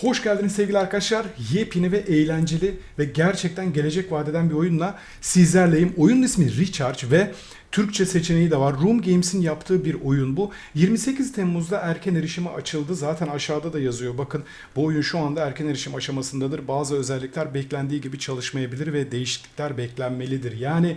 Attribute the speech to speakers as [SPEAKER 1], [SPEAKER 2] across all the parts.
[SPEAKER 1] Hoş geldiniz sevgili arkadaşlar. Yepyeni ve eğlenceli ve gerçekten gelecek vadeden bir oyunla sizlerleyim. Oyunun ismi Recharge ve Türkçe seçeneği de var. Room Games'in yaptığı bir oyun bu. 28 Temmuz'da erken erişime açıldı. Zaten aşağıda da yazıyor. Bakın bu oyun şu anda erken erişim aşamasındadır. Bazı özellikler beklendiği gibi çalışmayabilir ve değişiklikler beklenmelidir. Yani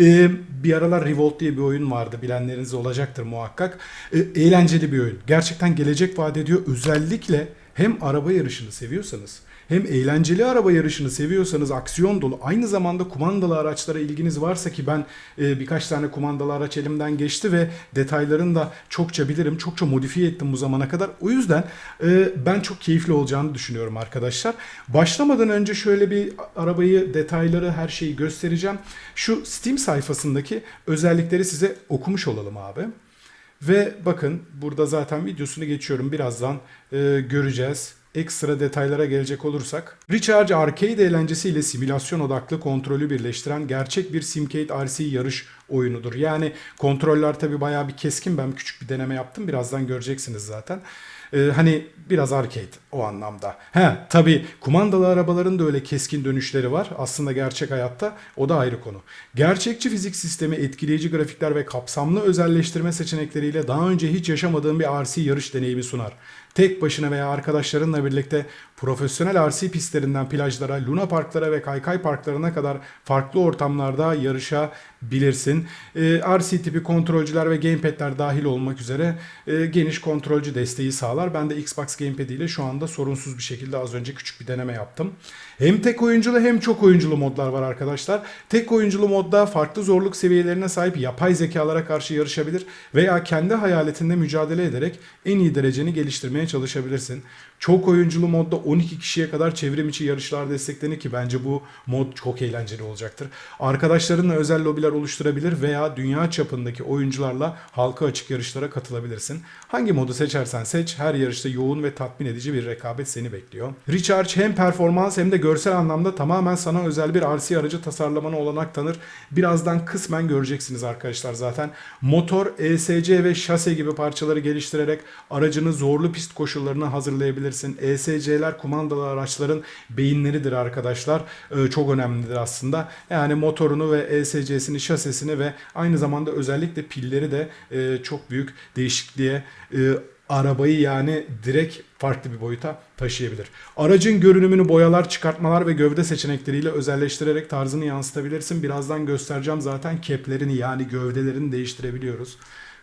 [SPEAKER 1] e, bir aralar Revolt diye bir oyun vardı. Bilenleriniz olacaktır muhakkak. E, eğlenceli bir oyun. Gerçekten gelecek vaat ediyor. Özellikle hem araba yarışını seviyorsanız hem eğlenceli araba yarışını seviyorsanız aksiyon dolu aynı zamanda kumandalı araçlara ilginiz varsa ki ben e, birkaç tane kumandalı araç elimden geçti ve detaylarını da çokça bilirim. Çokça modifiye ettim bu zamana kadar. O yüzden e, ben çok keyifli olacağını düşünüyorum arkadaşlar. Başlamadan önce şöyle bir arabayı, detayları, her şeyi göstereceğim. Şu Steam sayfasındaki özellikleri size okumuş olalım abi. Ve bakın burada zaten videosunu geçiyorum. Birazdan e, göreceğiz. Ekstra detaylara gelecek olursak. Recharge arcade eğlencesiyle simülasyon odaklı kontrolü birleştiren gerçek bir Simcade RC yarış oyunudur. Yani kontroller tabi bayağı bir keskin. Ben küçük bir deneme yaptım. Birazdan göreceksiniz zaten. Ee, hani biraz arcade o anlamda. He tabi kumandalı arabaların da öyle keskin dönüşleri var. Aslında gerçek hayatta o da ayrı konu. Gerçekçi fizik sistemi, etkileyici grafikler ve kapsamlı özelleştirme seçenekleriyle daha önce hiç yaşamadığım bir RC yarış deneyimi sunar. Tek başına veya arkadaşlarınla birlikte profesyonel RC pistlerinden plajlara, luna parklara ve kaykay parklarına kadar farklı ortamlarda yarışabilirsin. E, RC tipi kontrolcüler ve gamepad'ler dahil olmak üzere e, geniş kontrolcü desteği sağlar. Ben de Xbox Gamepad ile şu anda sorunsuz bir şekilde az önce küçük bir deneme yaptım. Hem tek oyunculu hem çok oyunculu modlar var arkadaşlar. Tek oyunculu modda farklı zorluk seviyelerine sahip yapay zekalara karşı yarışabilir veya kendi hayaletinde mücadele ederek en iyi dereceni geliştirmeye çalışabilirsin. Çok oyunculu modda 12 kişiye kadar çevrim içi yarışlar desteklenir ki bence bu mod çok eğlenceli olacaktır. Arkadaşlarınla özel lobiler oluşturabilir veya dünya çapındaki oyuncularla halka açık yarışlara katılabilirsin. Hangi modu seçersen seç her yarışta yoğun ve tatmin edici bir rekabet seni bekliyor. Recharge hem performans hem de görsel anlamda tamamen sana özel bir RC aracı tasarlamana olanak tanır. Birazdan kısmen göreceksiniz arkadaşlar zaten. Motor, ESC ve şase gibi parçaları geliştirerek aracını zorlu pist koşullarına hazırlayabilirsin. ESC'ler kumandalı araçların beyinleridir arkadaşlar. Ee, çok önemlidir aslında. Yani motorunu ve ESC'sini, şasesini ve aynı zamanda özellikle pilleri de e, çok büyük değişikliğe e, arabayı yani direkt farklı bir boyuta taşıyabilir. Aracın görünümünü boyalar, çıkartmalar ve gövde seçenekleriyle özelleştirerek tarzını yansıtabilirsin. Birazdan göstereceğim zaten keplerini yani gövdelerini değiştirebiliyoruz.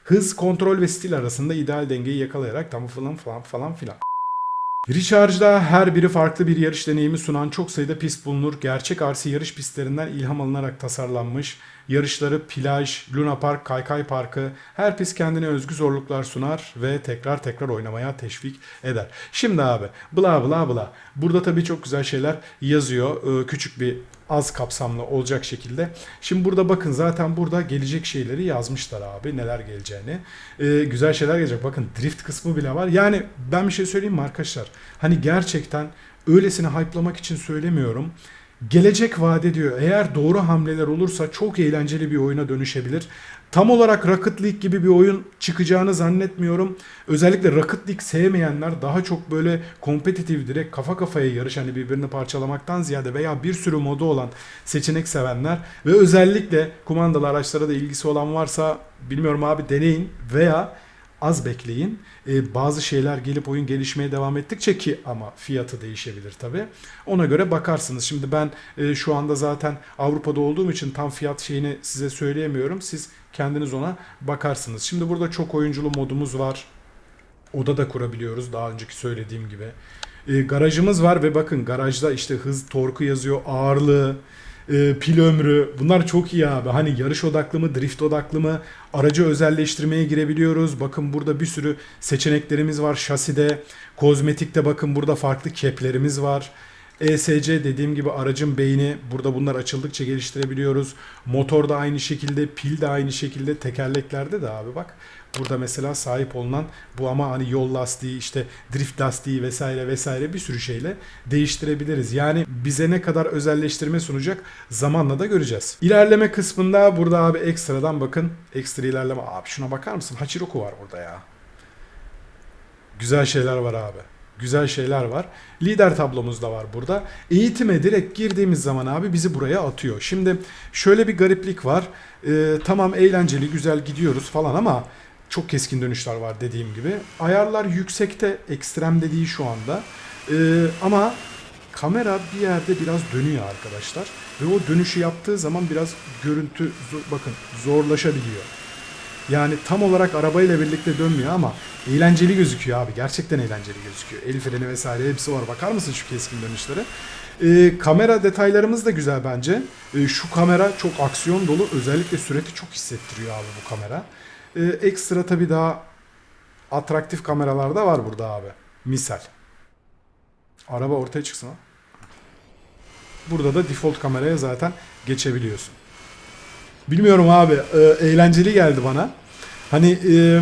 [SPEAKER 1] Hız, kontrol ve stil arasında ideal dengeyi yakalayarak tam falan falan falan filan. Recharge'da her biri farklı bir yarış deneyimi sunan çok sayıda pist bulunur. Gerçek RC yarış pistlerinden ilham alınarak tasarlanmış. Yarışları plaj, Luna Park, Kaykay Parkı her pist kendine özgü zorluklar sunar ve tekrar tekrar oynamaya teşvik eder. Şimdi abi bla bla bla. Burada tabii çok güzel şeyler yazıyor. Ee, küçük bir az kapsamlı olacak şekilde. Şimdi burada bakın zaten burada gelecek şeyleri yazmışlar abi neler geleceğini. Ee, güzel şeyler gelecek. Bakın drift kısmı bile var. Yani ben bir şey söyleyeyim mi arkadaşlar? Hani gerçekten öylesine hype'lamak için söylemiyorum. Gelecek vaat ediyor. Eğer doğru hamleler olursa çok eğlenceli bir oyuna dönüşebilir. Tam olarak Rocket League gibi bir oyun çıkacağını zannetmiyorum. Özellikle Rocket League sevmeyenler daha çok böyle kompetitif direkt kafa kafaya yarış hani birbirini parçalamaktan ziyade veya bir sürü modu olan seçenek sevenler ve özellikle kumandalı araçlara da ilgisi olan varsa bilmiyorum abi deneyin veya az bekleyin. Ee, bazı şeyler gelip oyun gelişmeye devam ettikçe ki ama fiyatı değişebilir tabi. Ona göre bakarsınız. Şimdi ben e, şu anda zaten Avrupa'da olduğum için tam fiyat şeyini size söyleyemiyorum. Siz kendiniz ona bakarsınız. Şimdi burada çok oyunculu modumuz var. Oda da kurabiliyoruz daha önceki söylediğim gibi. E, garajımız var ve bakın garajda işte hız torku yazıyor, ağırlığı, e, pil ömrü bunlar çok iyi abi. Hani yarış odaklı mı, drift odaklı mı, aracı özelleştirmeye girebiliyoruz. Bakın burada bir sürü seçeneklerimiz var şaside, kozmetikte bakın burada farklı keplerimiz var. ESC dediğim gibi aracın beyni burada bunlar açıldıkça geliştirebiliyoruz. Motor da aynı şekilde, pil de aynı şekilde, tekerleklerde de abi bak. Burada mesela sahip olunan bu ama hani yol lastiği işte drift lastiği vesaire vesaire bir sürü şeyle değiştirebiliriz. Yani bize ne kadar özelleştirme sunacak zamanla da göreceğiz. İlerleme kısmında burada abi ekstradan bakın ekstra ilerleme. Abi şuna bakar mısın? Hachiroku var burada ya. Güzel şeyler var abi. Güzel şeyler var. Lider tablomuz da var burada. Eğitime direkt girdiğimiz zaman abi bizi buraya atıyor. Şimdi şöyle bir gariplik var. Ee, tamam eğlenceli, güzel gidiyoruz falan ama çok keskin dönüşler var dediğim gibi. Ayarlar yüksekte, ekstremde değil şu anda. Ee, ama kamera bir yerde biraz dönüyor arkadaşlar. Ve o dönüşü yaptığı zaman biraz görüntü bakın zorlaşabiliyor. Yani tam olarak arabayla birlikte dönmüyor ama eğlenceli gözüküyor abi. Gerçekten eğlenceli gözüküyor. El freni vesaire hepsi var. Bakar mısın şu keskin dönüşlere? Ee, kamera detaylarımız da güzel bence. Ee, şu kamera çok aksiyon dolu. Özellikle süreti çok hissettiriyor abi bu kamera. Ee, ekstra tabii daha atraktif kameralar da var burada abi. Misal. Araba ortaya çıksın ha. Burada da default kameraya zaten geçebiliyorsun. Bilmiyorum abi. e, eğlenceli geldi bana. Hani e,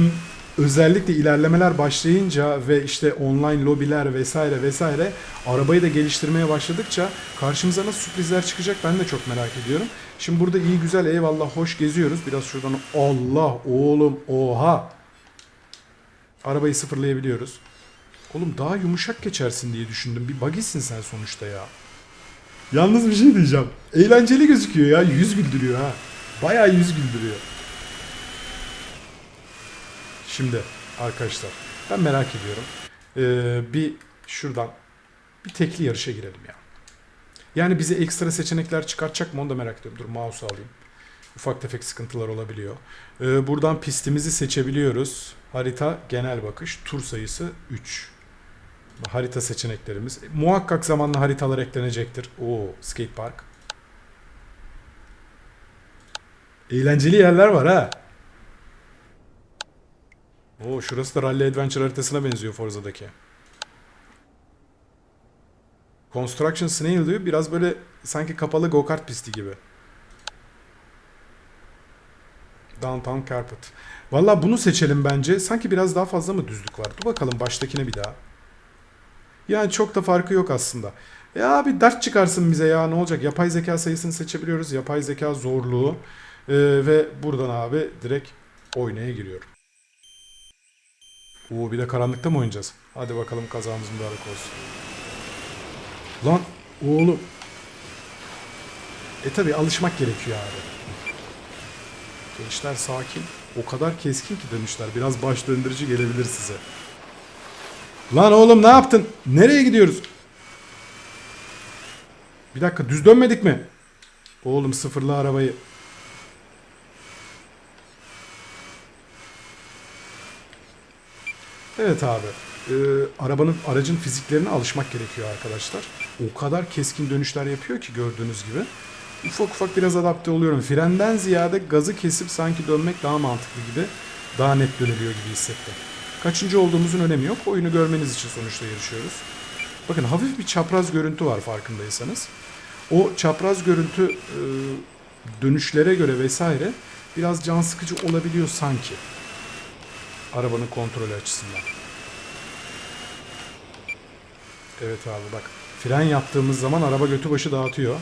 [SPEAKER 1] özellikle ilerlemeler başlayınca ve işte online lobiler vesaire vesaire arabayı da geliştirmeye başladıkça karşımıza nasıl sürprizler çıkacak ben de çok merak ediyorum. Şimdi burada iyi güzel eyvallah hoş geziyoruz. Biraz şuradan Allah oğlum oha. Arabayı sıfırlayabiliyoruz. Oğlum daha yumuşak geçersin diye düşündüm. Bir bagisin sen sonuçta ya. Yalnız bir şey diyeceğim. Eğlenceli gözüküyor ya. Yüz güldürüyor ha. Bayağı yüz güldürüyor. Şimdi arkadaşlar ben merak ediyorum. Ee, bir şuradan bir tekli yarışa girelim ya. Yani bize ekstra seçenekler çıkartacak mı onu da merak ediyorum. Dur mouse'u alayım. Ufak tefek sıkıntılar olabiliyor. Ee, buradan pistimizi seçebiliyoruz. Harita genel bakış. Tur sayısı 3. Harita seçeneklerimiz. Muhakkak zamanla haritalar eklenecektir. Oo, skate park. Eğlenceli yerler var ha. Oo, şurası da Rally Adventure haritasına benziyor Forza'daki. Construction Snail diyor. Biraz böyle sanki kapalı go-kart pisti gibi. Downtown Carpet. Valla bunu seçelim bence. Sanki biraz daha fazla mı düzlük var? Dur bakalım baştakine bir daha. Yani çok da farkı yok aslında. Ya bir dert çıkarsın bize ya ne olacak? Yapay zeka sayısını seçebiliyoruz. Yapay zeka zorluğu. Ee, ve buradan abi direkt oynaya giriyorum. Oo bir de karanlıkta mı oynayacağız? Hadi bakalım kazamız mübarek olsun. Lan oğlum. E tabi alışmak gerekiyor abi. Gençler sakin. O kadar keskin ki dönüşler. Biraz baş döndürücü gelebilir size. Lan oğlum ne yaptın? Nereye gidiyoruz? Bir dakika düz dönmedik mi? Oğlum sıfırla arabayı. Evet abi. Ee, arabanın aracın fiziklerine alışmak gerekiyor arkadaşlar. O kadar keskin dönüşler yapıyor ki gördüğünüz gibi. Ufak ufak biraz adapte oluyorum. Frenden ziyade gazı kesip sanki dönmek daha mantıklı gibi. Daha net dönülüyor gibi hissettim. Kaçıncı olduğumuzun önemi yok. Oyunu görmeniz için sonuçta yarışıyoruz. Bakın hafif bir çapraz görüntü var farkındaysanız. O çapraz görüntü e, dönüşlere göre vesaire biraz can sıkıcı olabiliyor sanki. Arabanın kontrolü açısından. Evet abi bak. Fren yaptığımız zaman araba götü başı dağıtıyor.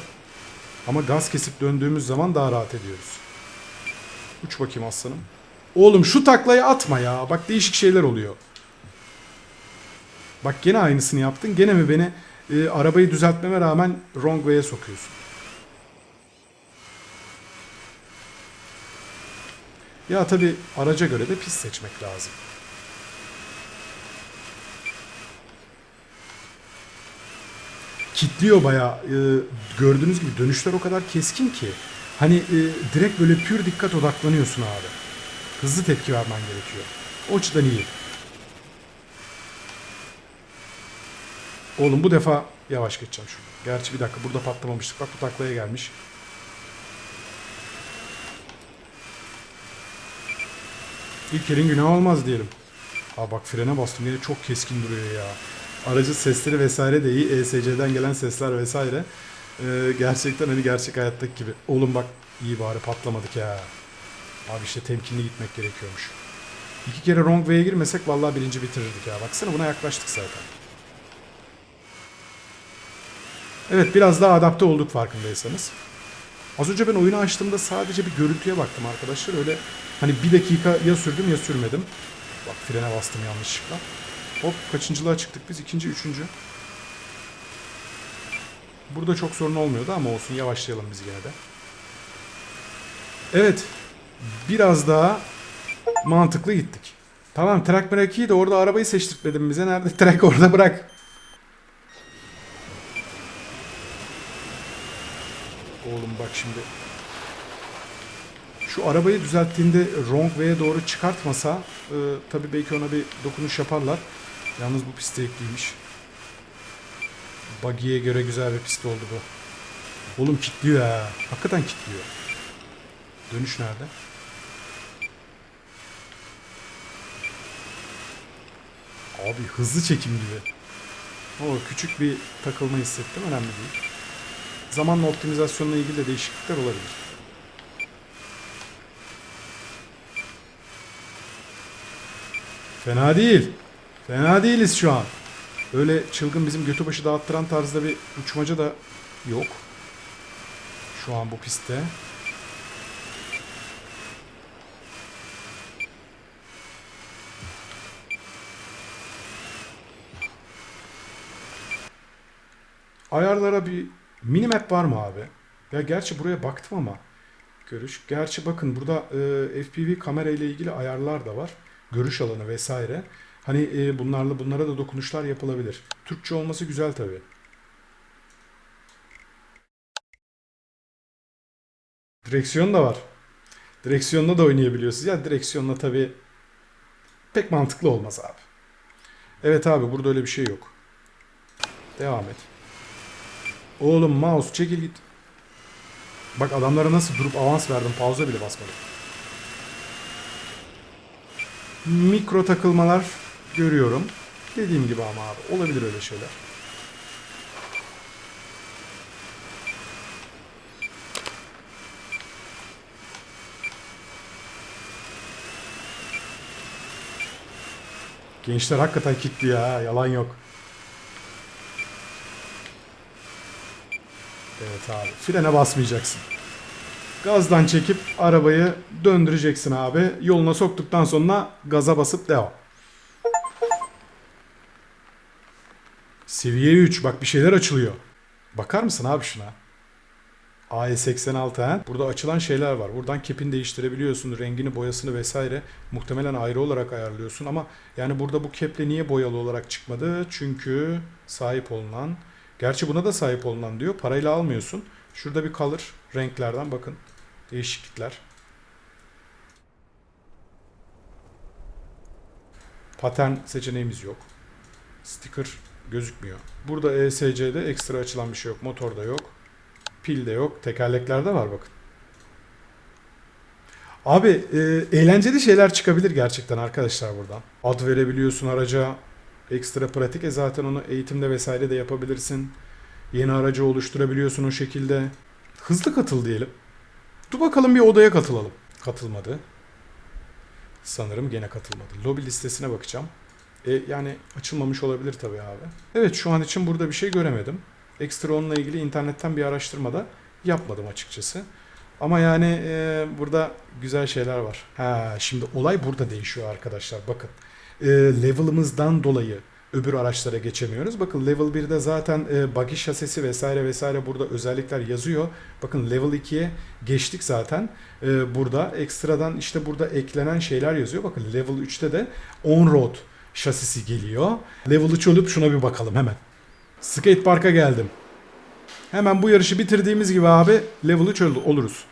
[SPEAKER 1] Ama gaz kesip döndüğümüz zaman daha rahat ediyoruz. Uç bakayım aslanım. Oğlum şu taklayı atma ya. Bak değişik şeyler oluyor. Bak gene aynısını yaptın. Gene mi beni e, arabayı düzeltmeme rağmen wrong way'e sokuyorsun? Ya tabi araca göre de pist seçmek lazım. Kitliyor bayağı. E, gördüğünüz gibi dönüşler o kadar keskin ki. Hani e, direkt böyle pür dikkat odaklanıyorsun abi. Hızlı tepki vermen gerekiyor. O açıdan iyi. Oğlum bu defa yavaş geçeceğim şu. Gerçi bir dakika burada patlamamıştık. Bak bu taklaya gelmiş. İlk günah olmaz diyelim. Ha bak frene bastım yine çok keskin duruyor ya. Aracın sesleri vesaire de iyi. ESC'den gelen sesler vesaire. Ee, gerçekten hani gerçek hayattaki gibi. Oğlum bak iyi bari patlamadık ya. Abi işte temkinli gitmek gerekiyormuş. İki kere wrong way'e girmesek vallahi birinci bitirirdik ya. Baksana buna yaklaştık zaten. Evet biraz daha adapte olduk farkındaysanız. Az önce ben oyunu açtığımda sadece bir görüntüye baktım arkadaşlar. Öyle hani bir dakika ya sürdüm ya sürmedim. Bak frene bastım yanlışlıkla. Hop kaçıncılığa çıktık biz? İkinci, üçüncü. Burada çok sorun olmuyordu ama olsun yavaşlayalım biz yine de. Evet. Biraz daha mantıklı gittik. Tamam track iyi de orada arabayı seçtirtmedin bize. Nerede track orada bırak. Oğlum bak şimdi. Şu arabayı düzelttiğinde wrong way'e doğru çıkartmasa e, tabii belki ona bir dokunuş yaparlar. Yalnız bu piste ekliymiş. Buggy'ye göre güzel bir pist oldu bu. Oğlum kilitliyor ha. Hakikaten kilitliyor. Dönüş nerede? Abi hızlı çekim gibi. O küçük bir takılma hissettim. Önemli değil. Zamanla optimizasyonla ilgili de değişiklikler olabilir. Fena değil. Fena değiliz şu an. Öyle çılgın bizim götü başı dağıttıran tarzda bir uçmaca da yok. Şu an bu pistte. Ayarlara bir minimap var mı abi? Ya gerçi buraya baktım ama görüş. Gerçi bakın burada e, FPV kamera ile ilgili ayarlar da var. Görüş alanı vesaire. Hani e, bunlarla bunlara da dokunuşlar yapılabilir. Türkçe olması güzel tabii. Direksiyon da var. Direksiyonla da oynayabiliyorsunuz. Ya direksiyonla tabii pek mantıklı olmaz abi. Evet abi burada öyle bir şey yok. Devam et. Oğlum mouse çekil git. Bak adamlara nasıl durup avans verdim. Pauza bile basmadım. Mikro takılmalar görüyorum. Dediğim gibi ama abi olabilir öyle şeyler. Gençler hakikaten kitli ya. Yalan yok. Evet abi. Frene basmayacaksın. Gazdan çekip arabayı döndüreceksin abi. Yoluna soktuktan sonra gaza basıp devam. Seviye 3. Bak bir şeyler açılıyor. Bakar mısın abi şuna? AE86 ha. Burada açılan şeyler var. Buradan kepini değiştirebiliyorsun. Rengini, boyasını vesaire. Muhtemelen ayrı olarak ayarlıyorsun ama yani burada bu keple niye boyalı olarak çıkmadı? Çünkü sahip olunan Gerçi buna da sahip olunan diyor. Parayla almıyorsun. Şurada bir kalır renklerden bakın. Değişiklikler. Patern seçeneğimiz yok. Sticker gözükmüyor. Burada ESC'de ekstra açılan bir şey yok. Motorda yok. Pil de yok. Tekerleklerde var bakın. Abi e, eğlenceli şeyler çıkabilir gerçekten arkadaşlar buradan. Ad verebiliyorsun araca. Ekstra pratik. E zaten onu eğitimde vesaire de yapabilirsin. Yeni aracı oluşturabiliyorsun o şekilde. Hızlı katıl diyelim. Dur bakalım bir odaya katılalım. Katılmadı. Sanırım gene katılmadı. Lobi listesine bakacağım. E, yani açılmamış olabilir tabii abi. Evet şu an için burada bir şey göremedim. Ekstra onunla ilgili internetten bir araştırma da yapmadım açıkçası. Ama yani e, burada güzel şeyler var. Ha, şimdi olay burada değişiyor arkadaşlar. Bakın e, level'ımızdan dolayı öbür araçlara geçemiyoruz. Bakın level 1'de zaten e, buggy şasisi vesaire vesaire burada özellikler yazıyor. Bakın level 2'ye geçtik zaten. E, burada ekstradan işte burada eklenen şeyler yazıyor. Bakın level 3'te de on-road şasisi geliyor. Level 3 olup şuna bir bakalım hemen. Skate Park'a geldim. Hemen bu yarışı bitirdiğimiz gibi abi level 3 ol- oluruz.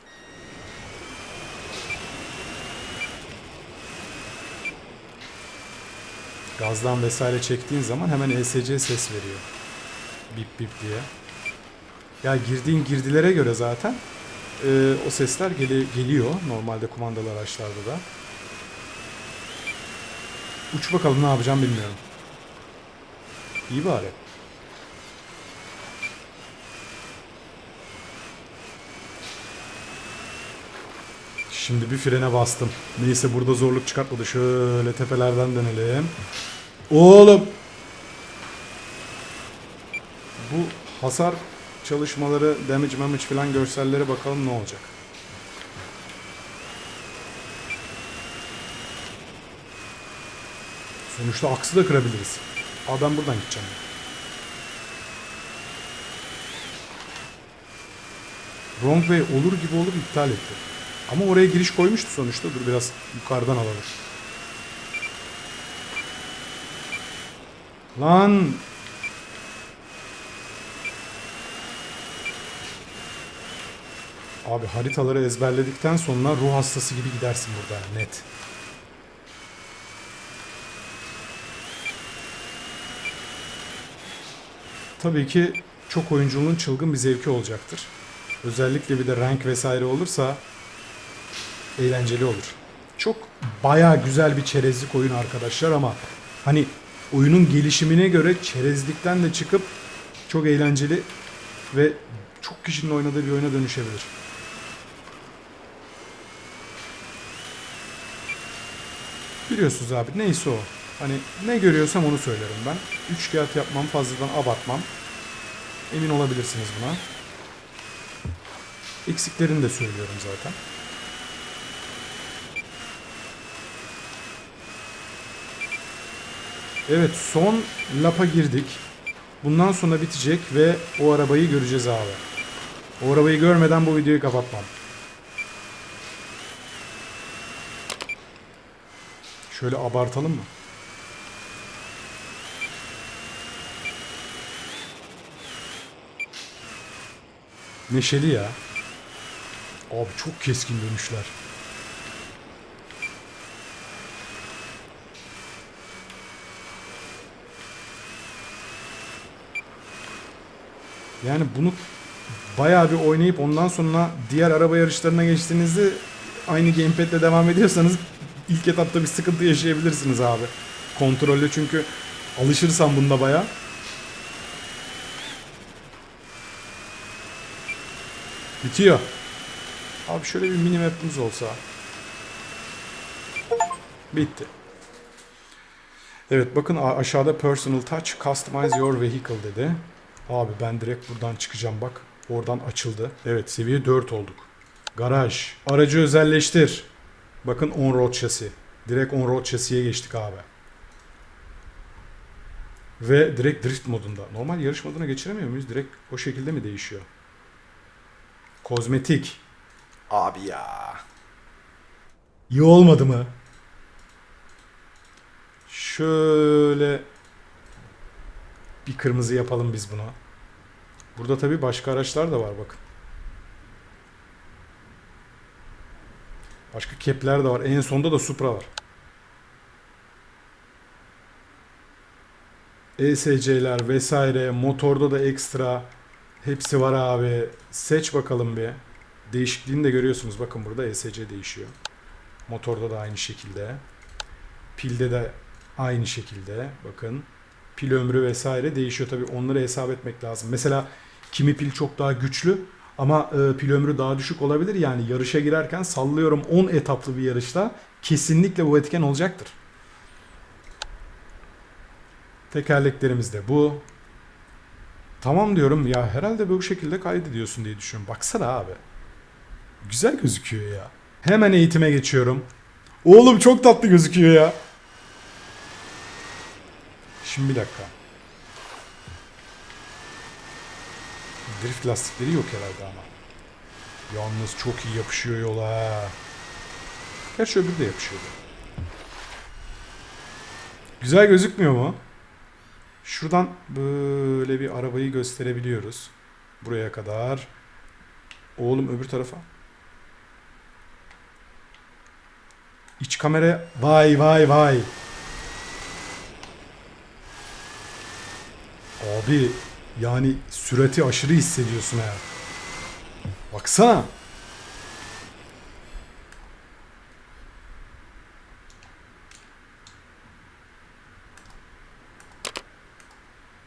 [SPEAKER 1] Gazdan vesaire çektiğin zaman hemen ESC ses veriyor. Bip bip diye. Ya girdiğin girdilere göre zaten e, o sesler geli- geliyor normalde kumandalı araçlarda da. Uç bakalım ne yapacağım bilmiyorum. İyi bari. Şimdi bir frene bastım. Neyse burada zorluk çıkartmadı. Şöyle tepelerden dönelim. Oğlum. Bu hasar çalışmaları, damage damage falan görselleri bakalım ne olacak. Sonuçta aksı da kırabiliriz. Aa ben buradan gideceğim. Wrong way olur gibi olur iptal etti. Ama oraya giriş koymuştu sonuçta. Dur biraz yukarıdan alalım. Lan Abi haritaları ezberledikten sonra ruh hastası gibi gidersin burada net. Tabii ki çok oyuncunun çılgın bir zevki olacaktır. Özellikle bir de rank vesaire olursa eğlenceli olur. Çok bayağı güzel bir çerezlik oyun arkadaşlar ama hani oyunun gelişimine göre çerezlikten de çıkıp çok eğlenceli ve çok kişinin oynadığı bir oyuna dönüşebilir. Biliyorsunuz abi neyse o. Hani ne görüyorsam onu söylerim ben. Üç kağıt yapmam fazladan abartmam. Emin olabilirsiniz buna. Eksiklerini de söylüyorum zaten. Evet son lapa girdik. Bundan sonra bitecek ve o arabayı göreceğiz abi. O arabayı görmeden bu videoyu kapatmam. Şöyle abartalım mı? Neşeli ya. Abi çok keskin dönüşler. Yani bunu bayağı bir oynayıp ondan sonra diğer araba yarışlarına geçtiğinizde aynı gamepad'le devam ediyorsanız ilk etapta bir sıkıntı yaşayabilirsiniz abi. Kontrolle çünkü alışırsan bunda bayağı. Bitiyor. Abi şöyle bir mini map'imiz olsa. Bitti. Evet bakın aşağıda personal touch customize your vehicle dedi. Abi ben direkt buradan çıkacağım bak. Oradan açıldı. Evet seviye 4 olduk. Garaj. Aracı özelleştir. Bakın on-road şasi. Direkt on-road şasiye geçtik abi. Ve direkt drift modunda. Normal yarış moduna geçiremiyor muyuz? Direkt o şekilde mi değişiyor? Kozmetik. Abi ya. İyi olmadı mı? Şöyle bir kırmızı yapalım biz buna. Burada tabii başka araçlar da var bakın. Başka kepler de var. En sonda da Supra var. ESC'ler vesaire, motorda da ekstra hepsi var abi. Seç bakalım bir. Değişikliğini de görüyorsunuz. Bakın burada ESC değişiyor. Motorda da aynı şekilde. Pilde de aynı şekilde. Bakın pil ömrü vesaire değişiyor tabii. Onları hesap etmek lazım. Mesela kimi pil çok daha güçlü ama e, pil ömrü daha düşük olabilir. Yani yarışa girerken sallıyorum 10 etaplı bir yarışta kesinlikle bu etken olacaktır. Tekerleklerimiz de bu. Tamam diyorum ya herhalde bu şekilde kaydediyorsun diye düşünüyorum. Baksana abi. Güzel gözüküyor ya. Hemen eğitime geçiyorum. Oğlum çok tatlı gözüküyor ya. Şimdi bir dakika. Drift lastikleri yok herhalde ama. Yalnız çok iyi yapışıyor yola. Gerçi öbürü de yapışıyordu. Güzel gözükmüyor mu? Şuradan böyle bir arabayı gösterebiliyoruz. Buraya kadar. Oğlum öbür tarafa. İç kamera. Vay vay vay. Abi yani sürati aşırı hissediyorsun ha. Baksana.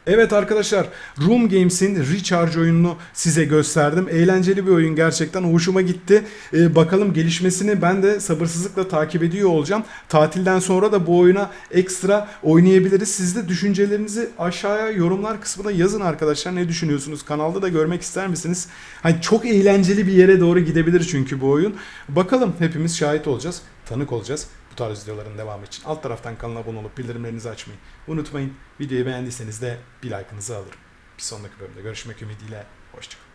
[SPEAKER 1] Evet arkadaşlar Room Games'in Recharge oyununu size gösterdim. Eğlenceli bir oyun gerçekten hoşuma gitti. Ee, bakalım gelişmesini ben de sabırsızlıkla takip ediyor olacağım. Tatilden sonra da bu oyuna ekstra oynayabiliriz. Siz de düşüncelerinizi aşağıya yorumlar kısmına yazın arkadaşlar. Ne düşünüyorsunuz? Kanalda da görmek ister misiniz? Hani çok eğlenceli bir yere doğru gidebilir çünkü bu oyun. Bakalım hepimiz şahit olacağız, tanık olacağız. Tarz videoların devamı için. Alt taraftan kanala abone olup bildirimlerinizi açmayı unutmayın. Videoyu beğendiyseniz de bir like'ınızı alırım. Bir sonraki bölümde görüşmek ümidiyle. Hoşçakalın.